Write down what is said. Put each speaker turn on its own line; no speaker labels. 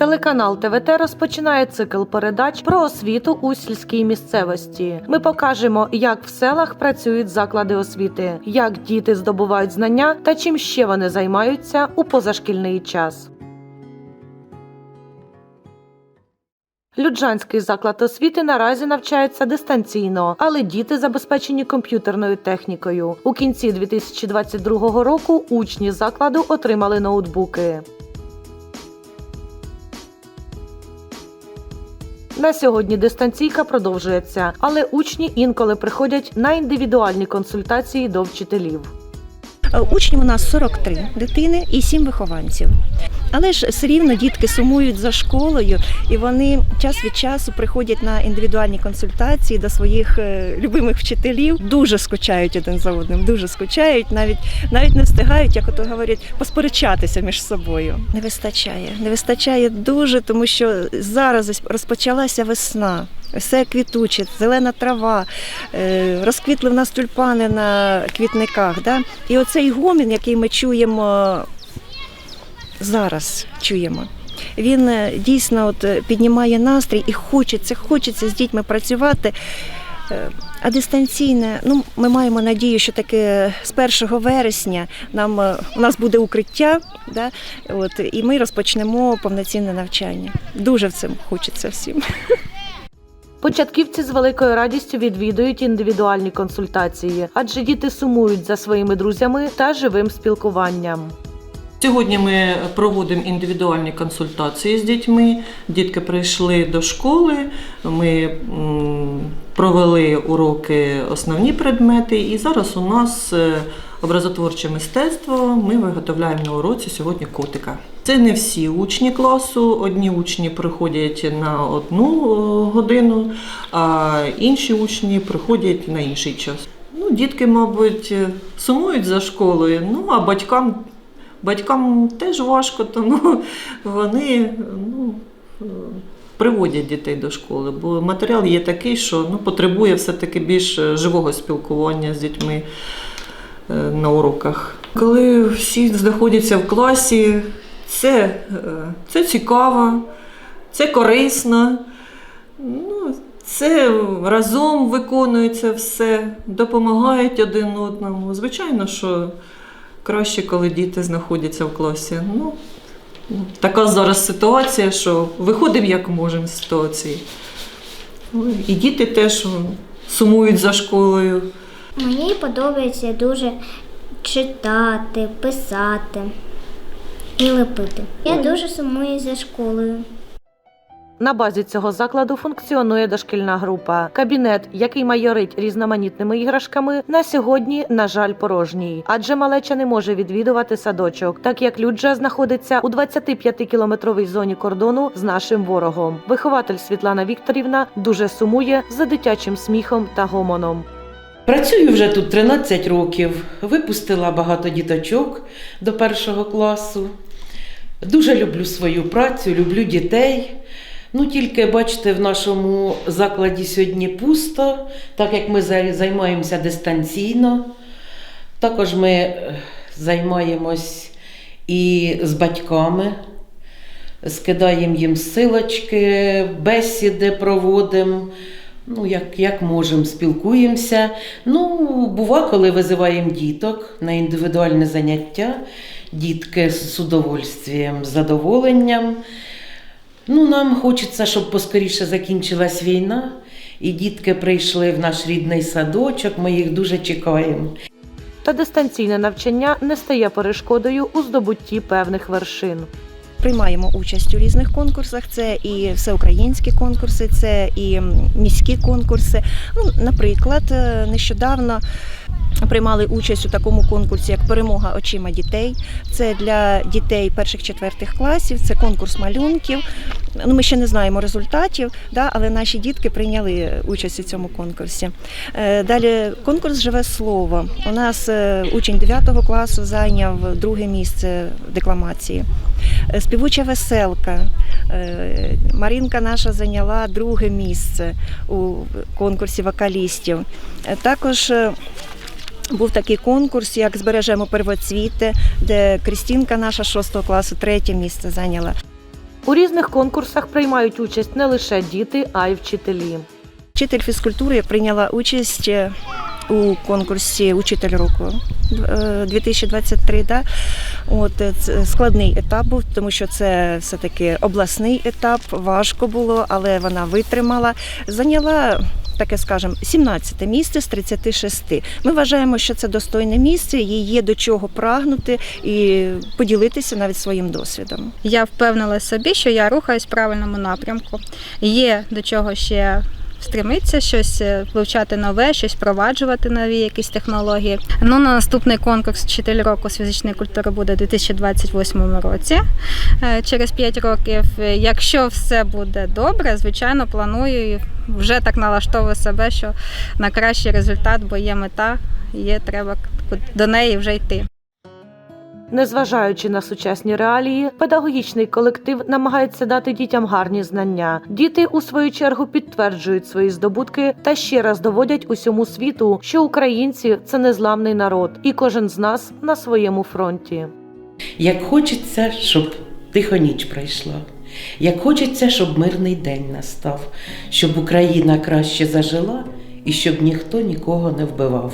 Телеканал ТВТ розпочинає цикл передач про освіту у сільській місцевості. Ми покажемо, як в селах працюють заклади освіти, як діти здобувають знання та чим ще вони займаються у позашкільний час. Люджанський заклад освіти наразі навчається дистанційно, але діти забезпечені комп'ютерною технікою. У кінці 2022 року учні закладу отримали ноутбуки. На сьогодні дистанційка продовжується, але учні інколи приходять на індивідуальні консультації до вчителів.
Е, Учнів у нас 43 дитини і 7 вихованців. Але ж все рівно дітки сумують за школою, і вони час від часу приходять на індивідуальні консультації до своїх е, любимих вчителів. Дуже скучають один за одним, дуже скучають, навіть навіть не встигають, як ото говорять, посперечатися між собою. Не вистачає, не вистачає дуже, тому що зараз розпочалася весна. Все квітуче, зелена трава, е, розквітли в нас тюльпани на квітниках. Да? І оцей гомін, який ми чуємо зараз, чуємо. Він е, дійсно от е, піднімає настрій і хочеться, хочеться з дітьми працювати. А дистанційне, ну ми маємо надію, що таки з 1 вересня нам у нас буде укриття, да, от, і ми розпочнемо повноцінне навчання. Дуже в цим хочеться всім.
Початківці з великою радістю відвідують індивідуальні консультації, адже діти сумують за своїми друзями та живим спілкуванням.
Сьогодні ми проводимо індивідуальні консультації з дітьми. Дітки прийшли до школи. Ми провели уроки основні предмети, і зараз у нас е, образотворче мистецтво. Ми виготовляємо на уроці сьогодні котика. Це не всі учні класу. Одні учні приходять на одну годину, а інші учні приходять на інший час. Ну, дітки, мабуть, сумують за школою, ну а батькам Батькам теж важко, тому вони ну, приводять дітей до школи, бо матеріал є такий, що ну, потребує все-таки більш живого спілкування з дітьми на уроках. Коли всі знаходяться в класі, це, е, це цікаво, це корисно. Ну, це разом виконується все, допомагають один одному. Звичайно, що краще, коли діти знаходяться в класі. Ну, така зараз ситуація, що виходимо як можемо з ситуації. І діти теж сумують за школою.
Мені подобається дуже читати, писати і лепити. Я дуже сумую за школою.
На базі цього закладу функціонує дошкільна група. Кабінет, який майорить різноманітними іграшками, на сьогодні, на жаль, порожній, адже малеча не може відвідувати садочок, так як Люджа знаходиться у 25-кілометровій зоні кордону з нашим ворогом. Вихователь Світлана Вікторівна дуже сумує за дитячим сміхом та гомоном.
Працюю вже тут 13 років, випустила багато діточок до першого класу. Дуже люблю свою працю, люблю дітей. Ну, тільки бачите, в нашому закладі сьогодні пусто, так як ми займаємося дистанційно. Також ми е, займаємось і з батьками, скидаємо їм силочки, бесіди проводимо. Ну, як, як можемо, спілкуємося. Ну, бува, коли визиваємо діток на індивідуальне заняття, дітки з удовольствием, з задоволенням. Ну, нам хочеться, щоб поскоріше закінчилась війна, і дітки прийшли в наш рідний садочок. Ми їх дуже чекаємо.
Та дистанційне навчання не стає перешкодою у здобутті певних вершин.
Приймаємо участь у різних конкурсах. Це і всеукраїнські конкурси, це і міські конкурси. Ну, наприклад, е, нещодавно. Приймали участь у такому конкурсі, як перемога очима дітей. Це для дітей перших-четвертих класів, це конкурс малюнків. Ну, ми ще не знаємо результатів, да, але наші дітки прийняли участь у цьому конкурсі. Е, Далі конкурс Живе слово. У нас е, учень 9 класу зайняв друге місце в декламації. Е, Співуча веселка. Е, Марінка наша зайняла друге місце у конкурсі вокалістів. Е, Також був такий конкурс, як збережемо первоцвіти, де Крістінка наша 6 класу третє місце зайняла.
У різних конкурсах приймають участь не лише діти, а й вчителі.
Вчитель фізкультури прийняла участь у конкурсі Учитель року е, 2023. Да? От, е, це складний етап був, тому що це все-таки обласний етап, важко було, але вона витримала. Зайняла. Таке скажемо, 17 місце з 36. Ми вважаємо, що це достойне місце, їй є до чого прагнути і поділитися навіть своїм досвідом.
Я впевнила собі, що я рухаюсь в правильному напрямку. Є до чого ще стремитися, щось е, вивчати нове, щось впроваджувати нові якісь технології. Ну, на наступний конкурс «Вчитель року з фізичної культури буде у 2028 році, е, через 5 років. Е, Якщо все буде добре, звичайно, планую вже так налаштовую себе, що на кращий результат, бо є мета, є треба до неї вже йти.
Незважаючи на сучасні реалії, педагогічний колектив намагається дати дітям гарні знання. Діти, у свою чергу, підтверджують свої здобутки та ще раз доводять усьому світу, що українці це незламний народ, і кожен з нас на своєму фронті.
Як хочеться, щоб тихо ніч пройшла. Як хочеться, щоб мирний день настав, щоб Україна краще зажила і щоб ніхто нікого не вбивав.